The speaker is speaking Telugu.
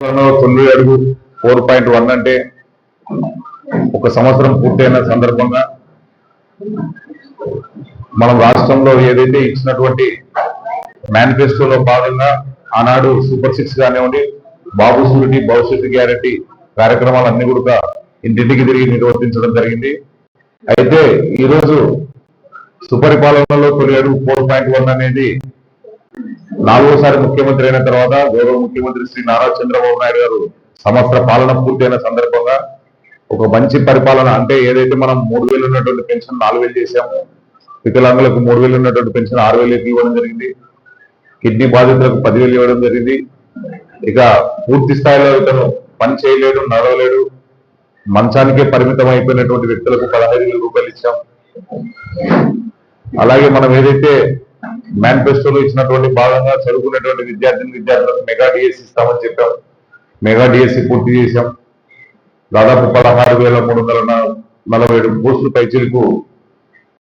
తొమ్మిది అడుగు ఫోర్ పాయింట్ వన్ అంటే ఒక సంవత్సరం పూర్తయిన సందర్భంగా మనం రాష్ట్రంలో ఏదైతే ఇచ్చినటువంటి మేనిఫెస్టోలో భాగంగా ఆనాడు సూపర్ సిక్స్ కానివ్వండి బాబు సూరిటీ భవిష్యత్తు గ్యారంటీ కార్యక్రమాలన్నీ కూడా ఇంటింటికి తిరిగి నిర్వర్తించడం జరిగింది. అయితే ఈరోజు సుపరిపాలనలో తొలి అడుగు ఫోర్ పాయింట్ వన్ అనేది నాలుగోసారి ముఖ్యమంత్రి అయిన తర్వాత గౌరవ ముఖ్యమంత్రి శ్రీ నారా చంద్రబాబు నాయుడు గారు సంవత్సర పాలన పూర్తయిన సందర్భంగా ఒక మంచి పరిపాలన అంటే ఏదైతే మనం మూడు వేలు ఉన్నటువంటి పెన్షన్ నాలుగు వేలు చేశాము వికలాంగులకు మూడు వేలు ఉన్నటువంటి పెన్షన్ ఆరు వేలు ఇవ్వడం జరిగింది. కిడ్నీ బాధితులకు పదివేలు ఇవ్వడం జరిగింది. ఇక పూర్తి స్థాయిలో ఇతను పని చేయలేడు నడవలేడు. మంచానికే పరిమితం అయిపోయినటువంటి వ్యక్తులకు పదహైదు వేల రూపాయలు ఇచ్చాం. అలాగే మనం ఏదైతే మేనిఫెస్టోలో ఇచ్చినటువంటి భాగంగా చదువుకునేటువంటి విద్యార్థిని విద్యార్థులకు మెగా డిఎస్సి ఇస్తామని చెప్పాం. మెగా డిఎస్సి పూర్తి చేశాం. దాదాపు పదహారు వేల మూడు వందల నలభై ఏడు పోస్టులు పైచిలకు